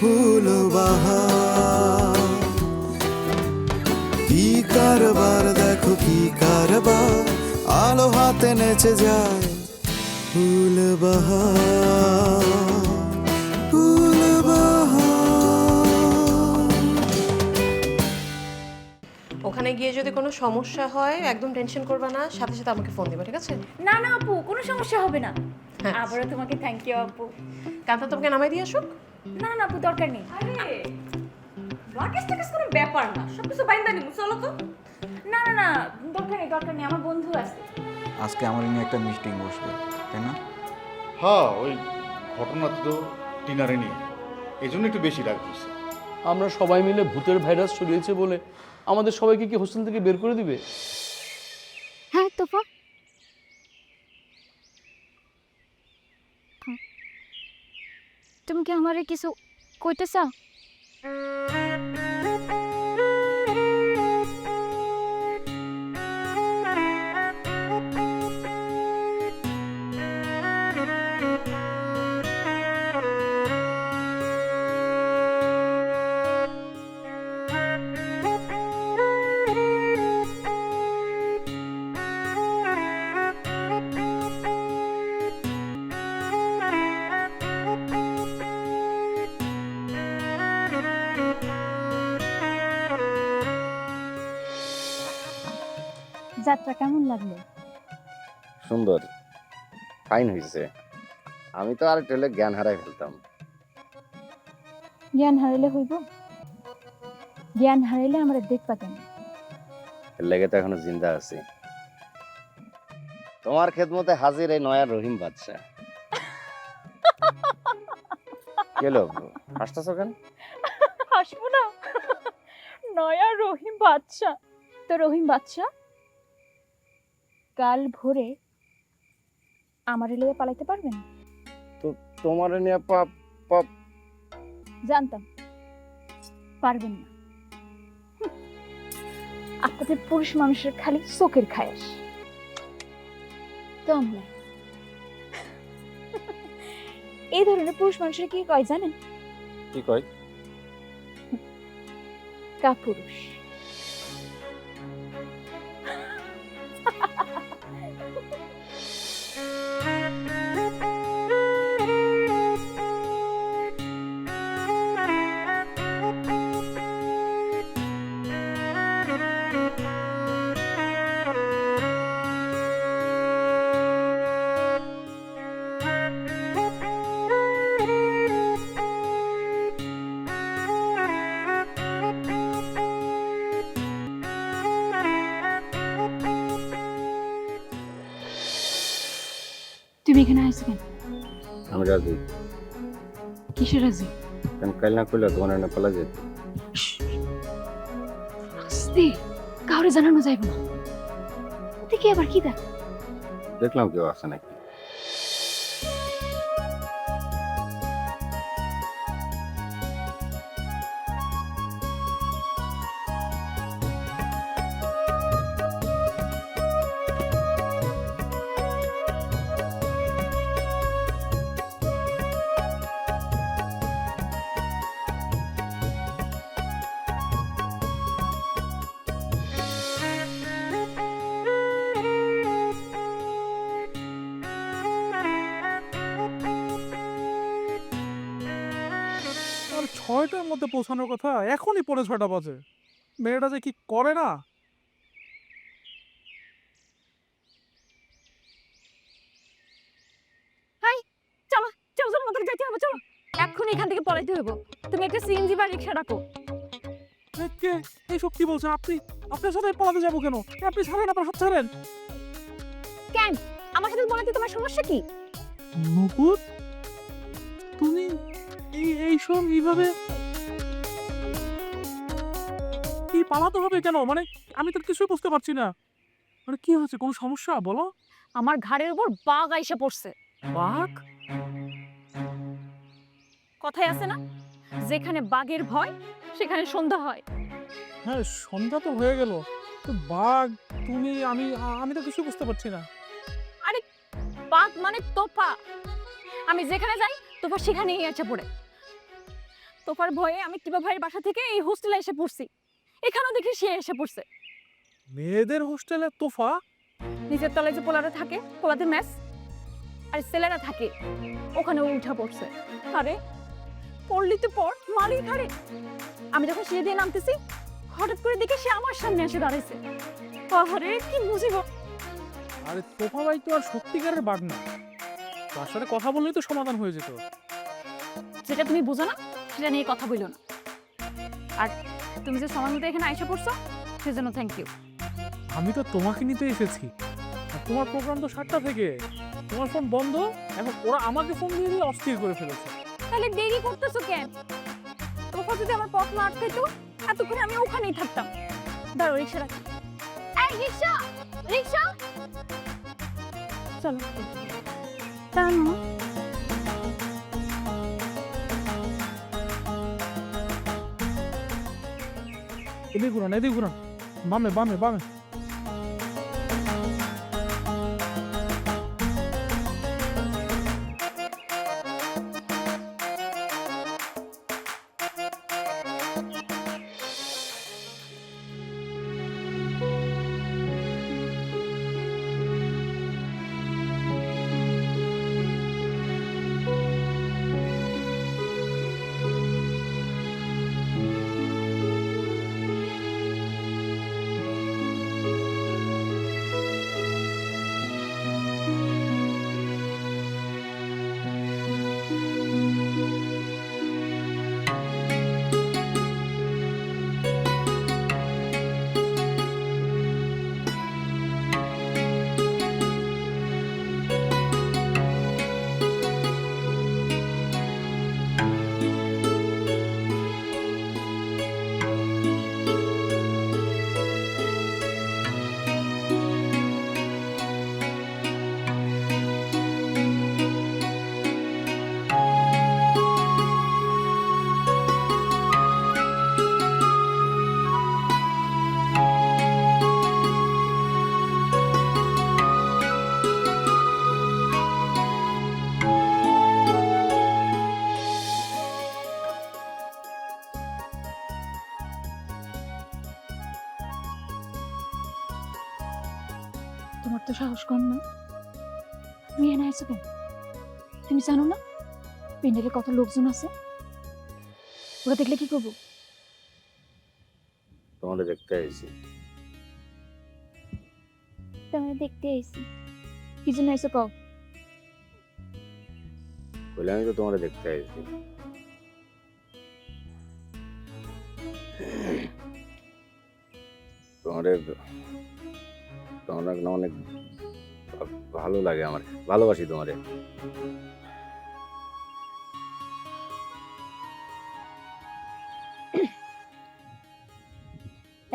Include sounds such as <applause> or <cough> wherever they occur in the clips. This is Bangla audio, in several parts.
ফুল বাহার কি কারবার দেখো কি কারবার। আলো হাতে নেচে যায় ফুল বাহার ফুল ওখানে গিয়ে যদি কোনো সমস্যা হয় একদম টেনশন করবে না সাথে সাথে আমাকে ফোন দিবে ঠিক আছে? না না আপু কোনো সমস্যা হবে না। হ্যাঁ। আবারও তোমাকে থ্যাংক ইউ আপু। কান্তা তোমাকে নামাই দিয়ে আসুক? না না আপু দরকার নেই। আরে লাকেশ টাকেশ কোনো ব্যাপার না সব কিছু বাইন্দা নিবো চলো তো। না না না দরকার নেই দরকার নেই আমার বন্ধু আছে। আজকে আমার নিয়ে একটা মিটিং বসবে তাই না? হ্যাঁ ওই ঘটনা তো টিনারে নিয়ে। এই জন্য একটু বেশি রাগ হয়েছে। আমরা সবাই মিলে ভূতের ভাইরাস ছড়িয়েছে বলে আমাদের সবাইকে কি হোস্টেল থেকে বের করে দিবে? হ্যাঁ তোফা হ্যাঁ। তুমি আমারে কিছু কইতে চাও যাত্রা কেমন লাগল? সুন্দর। ফাইন হয়েছে আমি তো আর টেলে জ্ঞান হারাই ফেলতাম। জ্ঞান হারাইলে হইব? জ্ঞান হারাইলে আমরা দেখবা কেন? লেগে তো এখনও জিন্দা আছি। তোমার খেদমতে হাজির এই নয়া রহিম বাদশা কেলো হাসতেছ কেন? হাসবো না। নয়া রহিম বাদশা তো রহিম বাদশা কাল ভোরে আমার লিয়ে পালাইতে পারবেন? তো তোমার নিয়ে পাপ পাপ। জানতাম। পারবেন না। আপনাদের পুরুষ মানুষের খালি চোখের খায়াস তো আমরা। <laughs> এই ধরনের পুরুষ মানুষের কি কয় জানেন? কি কয়? কাপুরুষ। কিসের রাজি কেন কাল না করলে তোমার এনে পালা যেত আস্তে কাউরে জানানো যাইব না দেখি আবার কি দেখ দেখলাম কেউ আছে নাকি ছয়টার মধ্যে পৌঁছানোর কথা? এখনই পৌনে ছয়টা বাজে। মেয়েটা যে কি করে না? চলো চলো চলো মতন যাইতে হবে চলো। এখন এখান থেকে পলাইতে হইব। তুমি একটা সিএনজি বা রিক্সা ডাকো কে? এইসব কি বলছেন আপনি? আপনার সাথে পলাতে যাব কেন? আপনি ছাড়েন আপনার সব ছাড়েন। কেন? আমার সাথে পলাইতে তোমার সমস্যা কি? নুপুর? তুমি এই এইসব এইভাবে। কি পালাতে হবে কেন? মানে আমি তো কিছুই বুঝতে পারছি না। মানে কি হয়েছে? কোনো সমস্যা? বলো। আমার ঘাড়ের উপর বাঘ আইসা পড়ছে। বাঘ? কথাই আছে না? যেখানে বাঘের ভয় সেখানে সন্ধ্যা হয়। হ্যাঁ সন্ধ্যা তো হয়ে গেল। তো বাঘ তুমি আমি আমি তো কিছু বুঝতে পারছি না। আরে বাঘ মানে তোফা আমি যেখানে যাই তোফা সেখানেই এসে পড়ে। তোফার ভয়ে আমি টিপা ভাইয়ের বাসা থেকে এই হোস্টেলে এসে পড়ছি। এখানেও দেখি সে এসে পড়ছে। মেয়েদের হোস্টেলে তোফা? নিচের তলায় যে পোলারা থাকে পোলাদের ম্যাচ আর ছেলেরা থাকে ওখানে উঠা পড়ছে। আরে পড়লি তো পড় মালি খারে আমি যখন সিঁড়ি দিয়ে নামতেছি হঠাৎ করে দেখি সে আমার সামনে এসে দাঁড়াইছে। আরে কি মুসিবত আরে তোফা ভাই তো আর সত্যিকারের বাঘ না। সাথে কথা বললেই তো সমাধান হয়ে যেত। যেটা তুমি বুঝো না সেটা নিয়ে কথা বইলো না। আর তুমি যে সময় মতো এখানে আইসা পড়ছো সেজন্য থ্যাংক ইউ আমি তো তোমাকে নিতে এসেছি। আর তোমার প্রোগ্রাম তো সাতটা থেকে। তোমার ফোন বন্ধ এখন ওরা আমাকে ফোন দিয়ে দিয়ে অস্থির করে ফেলেছে। তাহলে দেরি করতেছো কেন? তোমার যদি আমার পথ না আটকাইতো এতক্ষণে আমি ওখানেই থাকতাম। দাঁড়ো রিক্সা রাখি। এই রিক্সা রিক্সা! চলো। টানো এদিকে ঘুরান এদিকে ঘুরান। বামে বামে বামে। তুমি কেন তুমি জানো না? প্যান্ডেলে কত লোকজন আছে? ওরা দেখলে কি করব? তোমাদের দেখতে আইছি। তোমার দেখতে আইছি। কি জন্য আইছো কও? বলে আমি তো তোমার দেখতে আইছি। তোমাদের তোমার না অনেক ভালো লাগে আমার ভালোবাসি তোমারে।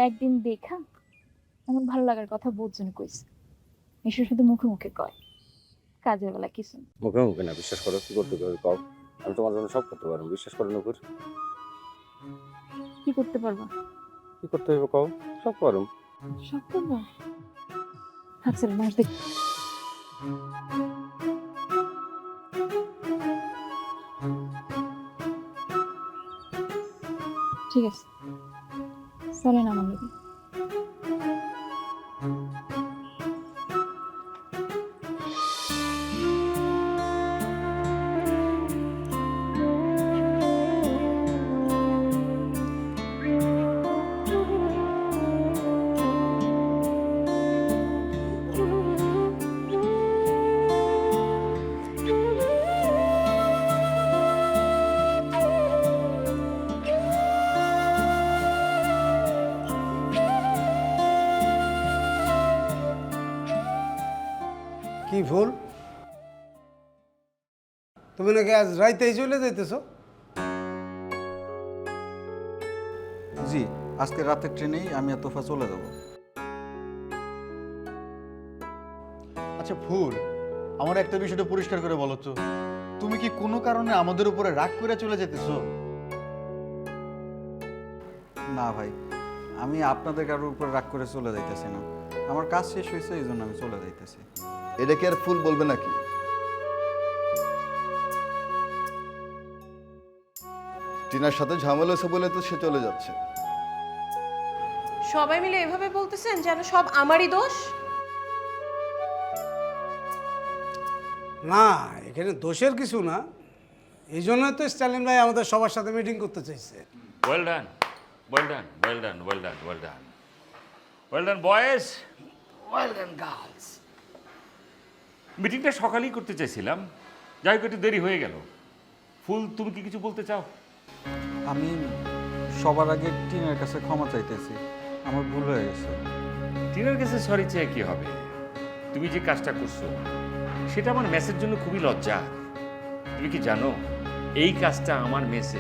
একদিন দেখা এমন ভালো লাগার কথা বোঝজন কইছে। মিশর শুধু মুখে মুখে কয় কাজের বেলা কিছু মুখে মুখে না বিশ্বাস করো কি করতে হবে কও। আমি তোমার জন্য সব করতে পারব বিশ্বাস করো নুপুর কি করতে পারবা? কি করতে হবে কও? সব পারো। সব করবা আচ্ছা মাস দেখ। ঠিক আছে। চলেন আমার ভুল। তুমি নাকি আজ রাইতেই চলে যাইতেছ? জি আজকে রাতের ট্রেনেই আমি আর তোফা চলে যাব। আচ্ছা ফুল আমার একটা বিষয়টা পরিষ্কার করে বলো তো। তুমি কি কোনো কারণে আমাদের উপরে রাগ করে চলে যেতেছ না ভাই আমি আপনাদের কারোর উপর রাগ করে চলে যাইতেছি না। আমার কাজ শেষ হয়েছে এই জন্য আমি চলে যাইতেছি। এটা কি আর ফুল বলবে নাকি টিনার সাথে ঝামেলা হয়েছে বলে তো সে চলে যাচ্ছে সবাই মিলে এভাবে বলতেছেন যেন সব আমারই দোষ না এখানে দোষের কিছু না এই জন্যই তো স্টালিন ভাই আমাদের সবার সাথে মিটিং করতে চাইছে Well done. Well done. Well done. Well done. Well done. Well done, boys. Well done, girls. মিটিংটা সকালেই করতে চাইছিলাম। যাই হোক একটু দেরি হয়ে গেল। ফুল তুমি কি কিছু বলতে চাও? আমি সবার আগে টিনের কাছে ক্ষমা চাইতেছি। আমার ভুল হয়ে গেছে। টিনের কাছে সরি চেয়ে কি হবে? তুমি যে কাজটা করছ সেটা আমার মেসের জন্য খুবই লজ্জা। তুমি কি জানো এই কাজটা আমার মেসে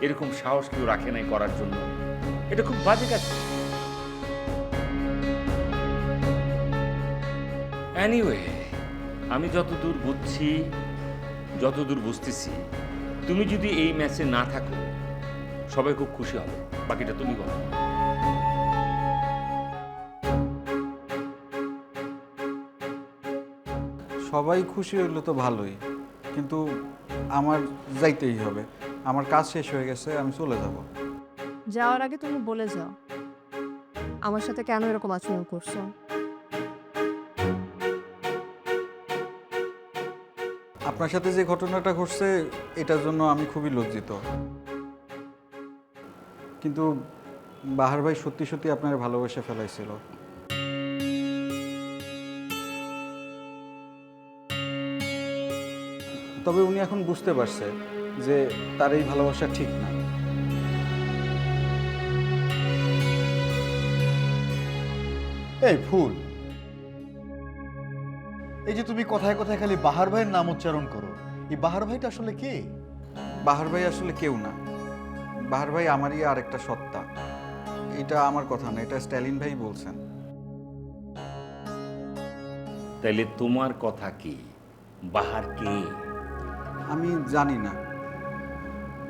এরকম সাহস কেউ রাখে নাই করার জন্য। এটা খুব বাজে কাজ। এনিওয়ে আমি যতদূর বুঝছি যতদূর বুঝতেছি তুমি যদি এই ম্যাচে না থাকো সবাই খুব খুশি হবে। বাকিটা তুমি বলো সবাই খুশি হইলে তো ভালোই কিন্তু আমার যাইতেই হবে। আমার কাজ শেষ হয়ে গেছে আমি চলে যাব। যাওয়ার আগে তুমি বলে যাও। আমার সাথে কেন এরকম আচরণ করছ? আপনার সাথে যে ঘটনাটা ঘটছে, এটার জন্য আমি খুবই লজ্জিত। কিন্তু বাহার ভাই সত্যি সত্যি আপনার ভালোবেসে ফেলাইছিল। তবে উনি এখন বুঝতে পারছে যে তার এই ভালোবাসা ঠিক না। এই ফুল এই যে তুমি কথায় কথায় খালি বাহার ভাইয়ের নাম উচ্চারণ করো এই বাহার ভাইটা আসলে কে? বাহার ভাই আসলে কেউ না। বাহার ভাই আমারই আরেকটা সত্তা। এটা আমার কথা না এটা স্ট্যালিন ভাই বলছেন। তাইলে তোমার কথা কি? বাহার কে? আমি জানি না।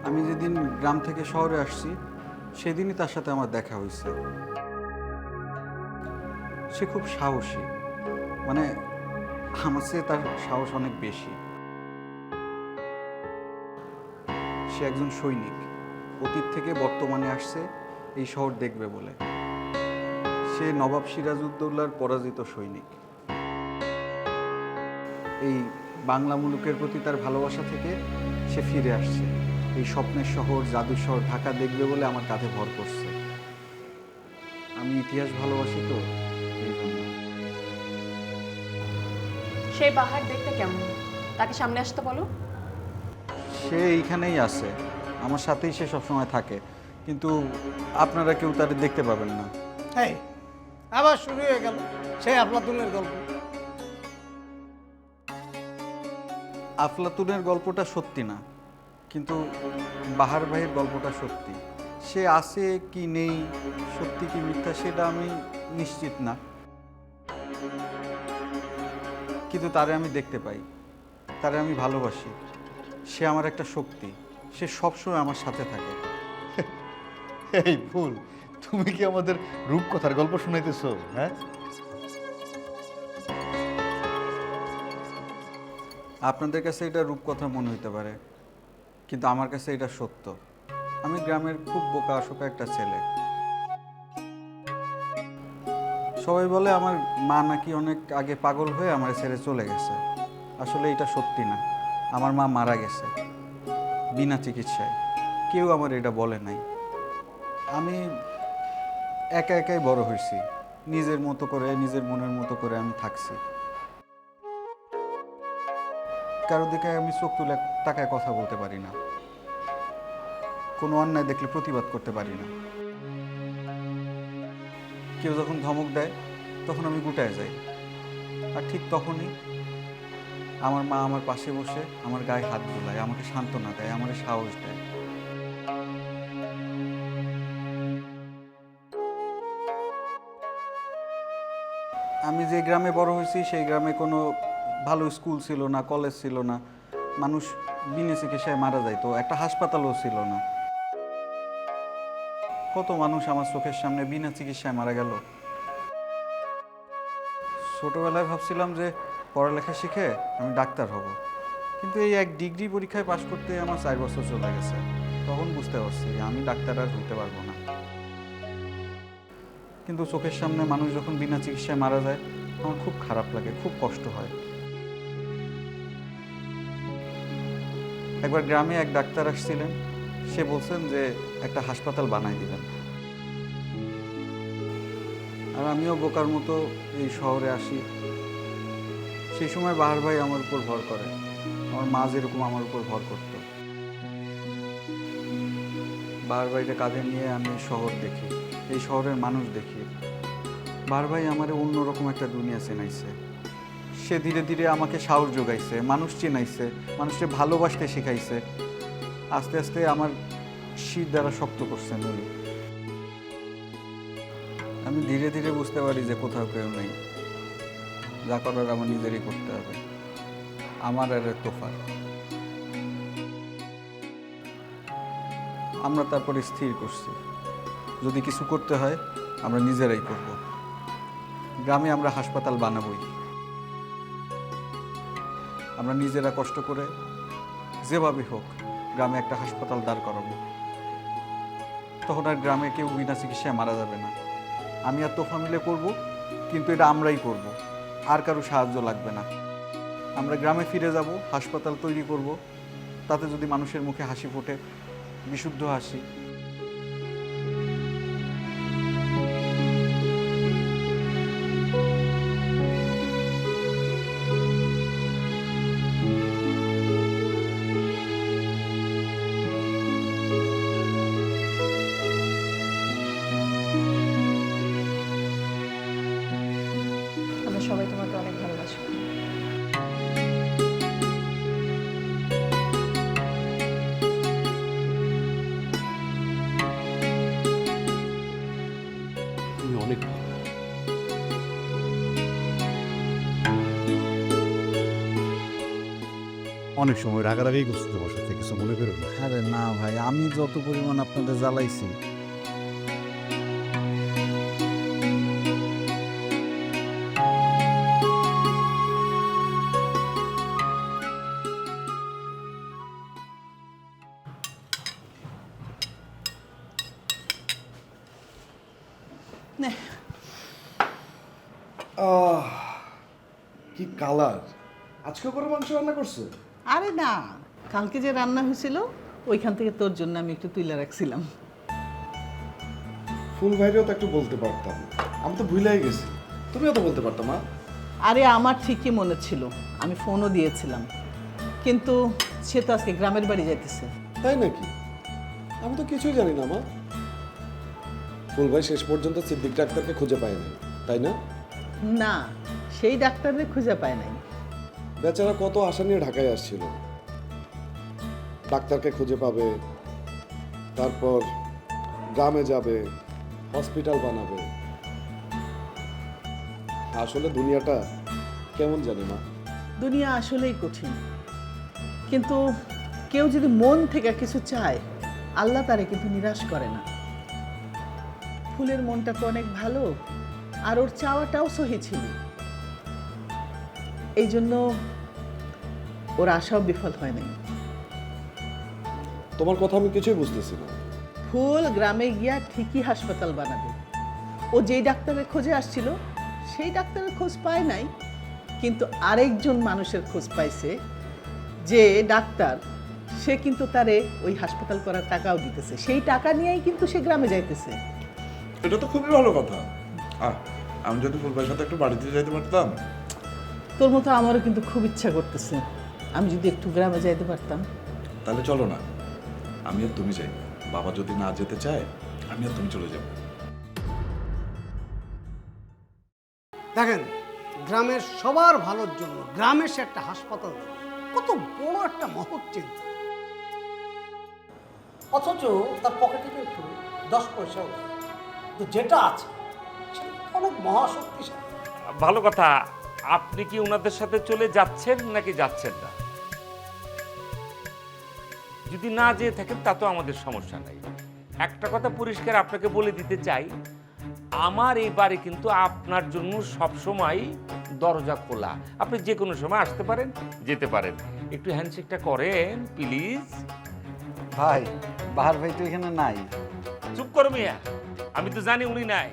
আমি যেদিন গ্রাম থেকে শহরে আসছি সেদিনই তার সাথে আমার দেখা হয়েছে। সে খুব সাহসী। মানে আমার চেয়ে তার সাহস অনেক বেশি। সে একজন সৈনিক। অতীত থেকে বর্তমানে আসছে, এই শহর দেখবে বলে। সে নবাব সিরাজউদ্দৌলার পরাজিত সৈনিক। এই বাংলা মুলুকের প্রতি তার ভালোবাসা থেকে সে ফিরে আসছে। এই স্বপ্নের শহর, জাদুর শহর ঢাকা দেখবে বলে আমার কাঁধে ভর করছে। আমি ইতিহাস ভালোবাসি তো? সেই বাহার দেখতে কেমন? তাকে সামনে আসতে বলো। সে এইখানেই আছে। আমার সাথেই সে সবসময় থাকে। কিন্তু আপনারা কেউ তাদের দেখতে পাবেন না। এই আবার শুরু হয়ে গেল সেই আফলাতুনের গল্প। আফলাতুনের গল্পটা সত্যি না কিন্তু বাহার ভাইয়ের গল্পটা সত্যি। সে আছে কি নেই সত্যি কি মিথ্যা সেটা আমি নিশ্চিত না। কিন্তু তারে আমি দেখতে পাই। তারে আমি ভালোবাসি। সে আমার একটা শক্তি। সে সবসময় আমার সাথে থাকে। এই ফুল তুমি কি আমাদের রূপকথার গল্প শুনাইতেছো হ্যাঁ? আপনাদের কাছে এটা রূপকথা মনে হইতে পারে কিন্তু আমার কাছে এটা সত্য। আমি গ্রামের খুব বোকা শোকা একটা ছেলে। সবাই বলে আমার মা নাকি অনেক আগে পাগল হয়ে আমার ছেড়ে চলে গেছে। আসলে এটা সত্যি না। আমার মা মারা গেছে, বিনা চিকিৎসায়। কেউ আমার এটা বলে নাই। আমি একা একাই বড় হয়েছি। নিজের মতো করে, নিজের মনের মতো করে আমি থাকছি। কারও দিকে আমি চোখ তুলে তাকায় কথা বলতে পারি না। কোনো অন্যায় দেখলে প্রতিবাদ করতে পারি না। কেউ যখন ধমক দেয়, তখন আমি গুটায় যাই। আর ঠিক তখনই আমার মা আমার পাশে বসে আমার গায়ে হাত বোলায়, আমাকে সান্ত্বনা দেয় আমাকে সাহস দেয়। আমি যে গ্রামে বড় হয়েছি, সেই গ্রামে কোনো ভালো স্কুল ছিল না, কলেজ ছিল না। মানুষ বিনে চিকিৎসায় মারা যাইতো, একটা হাসপাতালও ছিল না। কত মানুষ আমার চোখের সামনে বিনা চিকিৎসায় মারা গেল। ছোটবেলায় ভাবছিলাম যে পড়ালেখা শিখে আমি ডাক্তার হব। কিন্তু এই এক ডিগ্রি পরীক্ষায় পাশ করতে আমার চার বছর চলে গেছে। তখন বুঝতে পারছি আমি ডাক্তার আর হইতে পারব না। কিন্তু চোখের সামনে মানুষ যখন বিনা চিকিৎসায় মারা যায়, আমার খুব খারাপ লাগে, খুব কষ্ট হয়। একবার গ্রামে এক ডাক্তার আসছিলেন। সে বলছেন যে একটা হাসপাতাল বানাই দিবেন। আর আমিও বোকার মতো এই শহরে আসি। সেই সময় বাহার ভাই আমার উপর ভর করে। আমার মা যেরকম আমার উপর ভর করতো। বাহার ভাইটা কাঁধে নিয়ে আমি শহর দেখি, এই শহরের মানুষ দেখি। বার ভাই আমার অন্যরকম একটা দুনিয়া চেনাইছে। সে ধীরে ধীরে আমাকে সাহস যোগাইছে, মানুষ চেনাইছে, মানুষকে ভালোবাসতে শেখাইছে। আস্তে আস্তে আমার শীত দ্বারা শক্ত করছেন উনি আমি ধীরে ধীরে বুঝতে পারি যে কোথাও কেউ নেই। যা করার আমার নিজেরই করতে হবে। আমার আর তোফার আমরা তারপরে স্থির করছি। যদি কিছু করতে হয়, আমরা নিজেরাই করব। গ্রামে আমরা হাসপাতাল বানাবই। আমরা নিজেরা কষ্ট করে যেভাবে হোক গ্রামে একটা হাসপাতাল দাঁড় করাবো। তখন আর গ্রামে কেউ বিনা চিকিৎসায় মারা যাবে না। আমি আর তোফা মিলে করব, কিন্তু এটা আমরাই করব। আর কারও সাহায্য লাগবে না। আমরা গ্রামে ফিরে যাব, হাসপাতাল তৈরি করব। তাতে যদি মানুষের মুখে হাসি ফোটে, বিশুদ্ধ হাসি অনেক সময় রাগারাগি করছি তোমার সাথে কিছু মনে করো না। আরে না ভাই আমি যত পরিমাণ আপনাদের জ্বালাইছি। কি কালার? আজকে করে মাংস রান্না করছ? আরে না কালকে যে রান্না হয়েছিল ওইখান থেকে তোর জন্য আমি একটু তুলে রাখছিলাম। ফুল ভাইরেও তো একটু বলতে পারতাম। আমি তো ভুলাই গেছি। তুমিও তো বলতে পারতাম মা। আরে আমার ঠিকই মনে ছিল আমি ফোনও দিয়েছিলাম। কিন্তু সে তো আজকে গ্রামের বাড়ি যাইতেছে। তাই নাকি? আমি তো কিছুই জানি না মা। ফুল ভাই শেষ পর্যন্ত সিদ্দিক ডাক্তারকে খুঁজে পায়নি তাই না? না সেই ডাক্তারের খুঁজে পায় নাই। বেচারা কত আশা নিয়ে ঢাকায় আসছিল। ডাক্তারকে খুঁজে পাবে, তারপর গ্রামে যাবে হসপিটাল বানাবে। আসলে দুনিয়াটা কেমন জানি মা? দুনিয়া আসলেই কঠিন। কিন্তু কেউ যদি মন থেকে কিছু চায়, আল্লাহ তারে কিন্তু নিরাশ করে না। ফুলের মনটা তো অনেক ভালো, আর ওর চাওয়াটাও সহি ছিল। এই জন্য ওর আশাও বিফল হয় নাই। তোমার কথা আমি কিছুই বুঝতেছি না। ফুল গ্রামে গিয়া ঠিকই হাসপাতাল বানাবে। ও যেই ডাক্তারের খোঁজে আসছিল সেই ডাক্তারের খোঁজ পায় নাই কিন্তু আরেকজন মানুষের খোঁজ পাইছে যে ডাক্তার সে কিন্তু তারে ওই হাসপাতাল করার টাকাও দিতেছে। সেই টাকা নিয়েই কিন্তু সে গ্রামে যাইতেছে। এটা তো খুবই ভালো কথা। আহ আমি যদি ফুলবাইয়ের সাথে একটু বাড়িতে যাইতে পারতাম। তোর মতো আমারও কিন্তু খুব ইচ্ছা করতেছে। আমি যদি একটু গ্রামে যাইতে পারতাম। তাহলে চলো না। আমি আর তুমি যাই। বাবা যদি না যেতে চায় আমি আর তুমি চলে যাব। দেখেন গ্রামের সবার ভালোর জন্য গ্রামে সে একটা হাসপাতাল কত বড় একটা মহৎ চিন্তা। অথচ তার পকেটে কিন্তু দশ পয়সাও নেই। তো যেটা আছে সেটা অনেক মহাশক্তিশালী। ভালো কথা আপনি কি ওনাদের সাথে চলে যাচ্ছেন নাকি যাচ্ছেন না? যদি না যেয়ে থাকেন তা তো আমাদের সমস্যা নাই। একটা কথা পরিষ্কার আপনাকে বলে দিতে চাই আমার এই বাড়ি কিন্তু আপনার জন্য সবসময় দরজা খোলা। আপনি যে কোনো সময় আসতে পারেন যেতে পারেন। একটু হ্যান্ডশেকটা করেন প্লিজ। ভাই বাহার ভাই তো এখানে নাই। চুপ করো মিয়া। আমি তো জানি উনি নাই।